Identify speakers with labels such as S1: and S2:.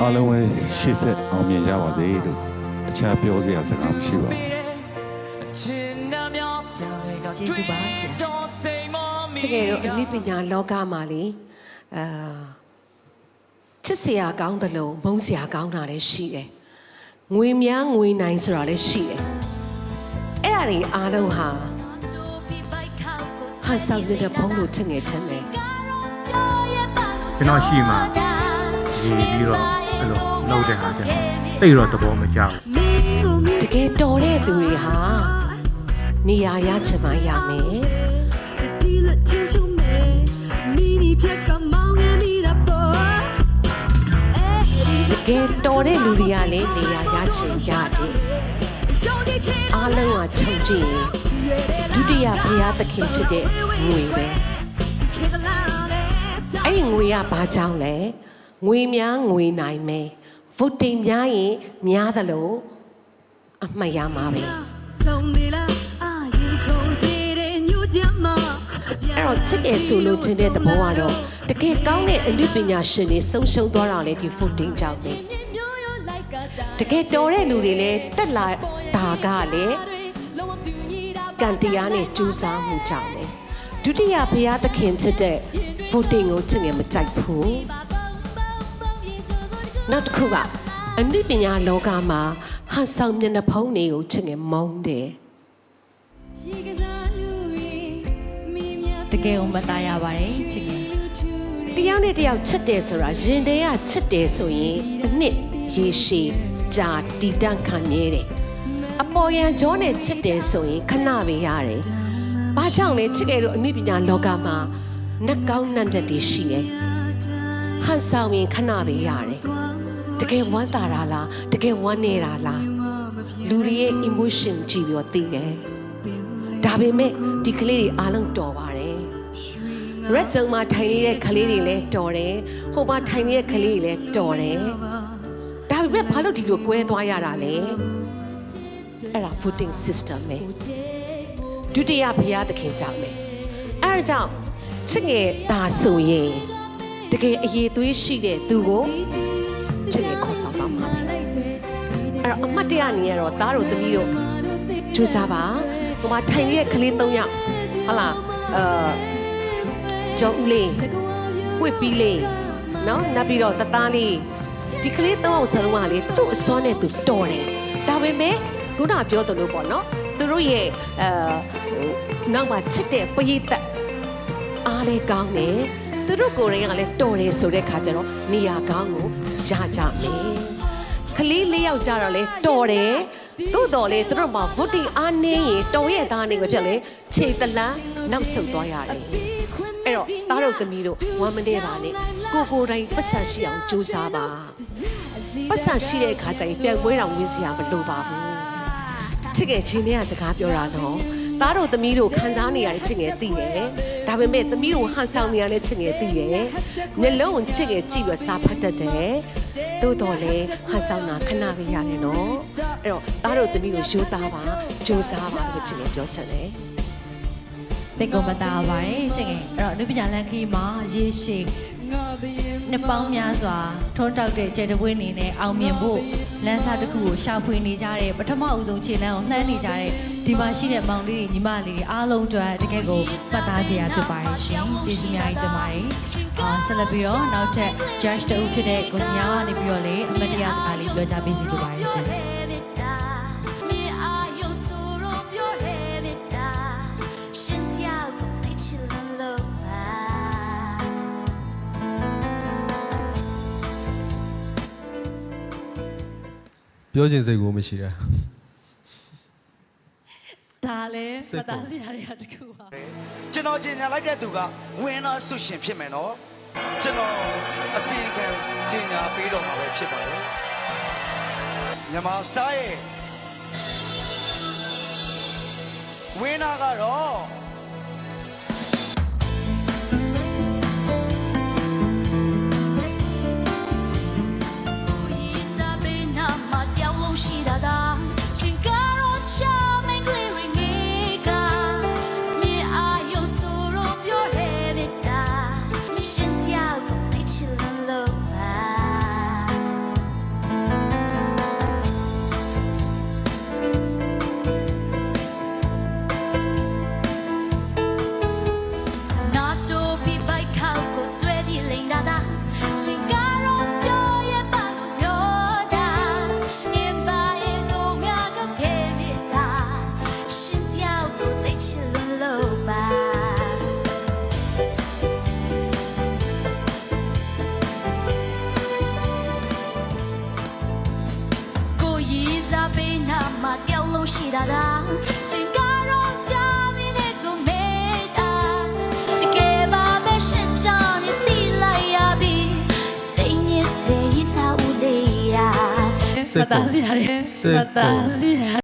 S1: အားလုံးပဲရှေ့ဆက်အောင်မြင်ကြပါစေလို့တခြားပြောစရာစကားမရှိပါဘူး
S2: ကျေးဇူးပါဆရာ
S3: ချစ်ငယ်တို့အနည်းပညာလောကမှာလေအာချစ်စရာကောင်းတယ်လို့မုန်းစရာကောင်းတာလည်းရှိတယ်ငွေများငွေနိုင်ဆိုတာလည်းရှိတယ်အဲ့ဒါတွေအားလုံးဟာဟာဆောင်ရတဲ့ဘုံလို့ချစ်ငယ်တယ်မယ်
S4: ကျွန်တော်ရှိမှ ရေးပြီးတော့အဲ့လိုလုပ်တဲ့ဟာကျွန်တော်သိတော့သဘောမကျဘူး
S3: တကယ်တော်တဲ့သူတွေဟာနေရာရချင်မှရမယ်တကယ်တော်တဲ့လူတွေကလည်းနေရာရချင်ရတယ်အားလုံးကခြုံကြည့်ရင်ဒုတိယဘုရားသခင်ဖြစ်တဲ့ငွေပဲအဲ့ဒီငွေကဘာကြောင့်လဲ ငွေများငွေနိုင်မယ်ဗုဒ္ဓင်များရင်များသလိုအမှတ်ရမှာပဲအဲ့တော့ချစ်တယ်ဆိုလို့ခြင်းတဲ့သဘောကတော့တကယ်ကောင်းတဲ့အမှုပညာရှင်တွေဆုံးရှုံးသွားတာလေဒီဗုဒ္ဓင်ကြောင့်ပဲတကယ်တော်တဲ့လူတွေလည်းတက်လာတာကလည်းကံတရားနဲ့ကြိုးစားမှုကြောင့်ပဲဒုတိယဘုရားသခင်ဖြစ်တဲ့ဗုဒ္ဓင်ကိုချစ်ငယ်မကြိုက်ဘူး နောက်တစ်ခုကအနုပညာလောကမှာဟန်ဆောင်မျက်နှာဖုံးတွေကိုချင်ငယ်မုန်းတယ်
S2: တကယ်အောင်မသားရပါတယ်ချစ်ခင်
S3: တယောက်နဲ့တယောက်ချစ်တယ်ဆိုတာရင်ထဲကချစ်တယ်ဆိုရင်အနှစ်ရေရှည်ကြာတည်တံ့ခံနေတယ်အပေါ်ယံကြောနဲ့ချစ်တယ်ဆိုရင်ခဏပဲရတယ်ဘာကြောင့်လဲချစ်တယ်လို့အနည်းပညာလောကမှာနှက်ကောင်းနှံ့တဲ့တည်ရှိတယ်ဟန်ဆောင်ရင်ခဏပဲရတယ် တကယ်ဝမ်းသာတာလားတကယ်ဝမ်းနေတာလားလူတွေရဲ့ emotion ကြည့်ပြီးတော့သိတယ်ဒါပေမဲ့ဒီကလေးတွေအားလုံးတော်ပါတယ် red zone မှာထိုင်နေတဲ့ကလေးတွေလည်းတော်တယ်ဟိုမှာထိုင်နေတဲ့ကလေးတွေလည်းတော်တယ်ဒါပေမဲ့ဘာလို့ဒီလိုကွဲသွားရတာလဲအဲ့ဒါ footing system ပဲဒုတိယဘုရားသခင်ကြောင့်ပဲအဲ့ဒါကြောင့်ချစ်ငယ်ဒါဆိုရင်တကယ်အရေးသွေးရှိတဲ့သူကို ချစ်ငယ်ခေါ်ဆောင်တော့မှာပဲအဲ့တော့အမတ်တရနေရတော့သားတို့သမီးတို့ကြိုးစားပါဟိုမှာထိုင်နေတဲ့ကလေး၃ယောက်ဟုတ်လားအာကျော်ဦးလေးဝစ်ပြီးလေးနော်နောက်ပြီးတော့တသားလေးဒီကလေးသုံးအောင်စလုံးကလေသူ့အစွမ်းနဲ့သူတော်တယ်ဒါပေမဲ့ခုနပြောသလိုပေါ့နော်သူတို့ရဲ့အဲဟိုနောက်မှာချစ်တဲ့ပရိသတ်အားလေးကောင်းတယ် သူတို့ကိုယ်တိုင်ကလည်းတော်တယ်ဆိုတဲ့ခါကျတော့နေရာကောင်းကိုရကြမယ်ကလေးလေးယောက်ကြတော့လေတော်တယ်သို့တော်လေသူတို့မှာဗုဒ္ဓအားနေရင်တော်ရဲ့သားနေပဲဖြစ်လေခြေတလန်းနောက်ဆုတ်သွားရတယ်အဲ့တော့သားတို့သမီးတို့ဝမ်းမနေပါနဲ့ကိုကိုယ်တိုင်ပတ်စံရှိအောင်ကြိုးစားပါပတ်စံရှိတဲ့အခါကျရင်ပြန်ပွဲတော်ဝင်စရာမလိုပါဘူးချစ်ငယ်ချင်းတွေကစကားပြောတာနော်သားတို့သမီးတို့ခံစားနေရတဲ့ချစ်ငယ်သိတယ် ဒါပေမဲ့သမီးတို့ဟန်ဆောင်နေရလဲချစ်ငယ်သိတယ်မျက်လုံးကိုချစ်ငယ်ကြည့်ပြီးစာဖတ်တတ်တယ်သို့တော်လည်းဟန်ဆောင်တာခဏပဲရတယ်နော်အဲ့တော့သားတို့သမီးတို့ရိုးသားပါကြိုးစားပါလို့ချစ်ငယ်ပြောချင်တယ်
S2: သိကောမတာပါတယ်ချစ်ငယ်အဲ့တော့အနုပညာလန်ခီမှာရေရှည် နှစ်ပေါင်းများစွာထွန်းတောက်တဲ့ကျဲတပွေးနေနဲ့အောင်မြင်ဖို့လမ်းစာတစ်ခုကိုရှာဖွေနေကြတဲ့ပထမအဦးဆုံးခြေလမ်းကိုလှမ်းနေကြတဲ့ဒီမှာရှိတဲ့မောင်လေးတွေညီမလေးတွေအားလုံးအတွက်တကယ်ကိုပတ်သားကြရဖြစ်ပါတယ်ရှင်ကျေးဇူးများကြီးတင်ပါတယ်အာဆက်လက်ပြီးတော့နောက်ထပ် judge တူဖြစ်တဲ့ကိုစီယာကနေပြီးတော့လေအမတ်တရားစကားလေးပြောကြပေးစီလိုပါတယ်ရှင်
S5: ပြောချင်စိတ်ကိုမရှိတာ
S2: ဒါလည်းပတ်သားစရာတွေကတခုပါ
S6: ကျွန်တော်ကျင်ညာလိုက်တဲ့သူကဝင်းနာဆုရှင်ဖြစ်မယ်နော်ကျွန်တော်အစီအကံကျင်ညာပေးတော့မှာပဲဖြစ်ပါတယ်မြန်မာစတားရဲ့ဝင်းနာကတော့
S7: ရှိတာ တာသာရှင်ကတော့ကြာမင်းနဲ့ကိုမေးတာတကယ်ပါပဲရှင်ချောင်းနဲ့တီးလိုက်ရပြီစိတ်ညစ်တဲ့ရစာဦးလေးရာ
S5: စက်
S2: မ
S5: ကုန်
S2: သားစရာတွေ
S5: စက်
S2: မ
S5: ကုန်
S2: သားစရာ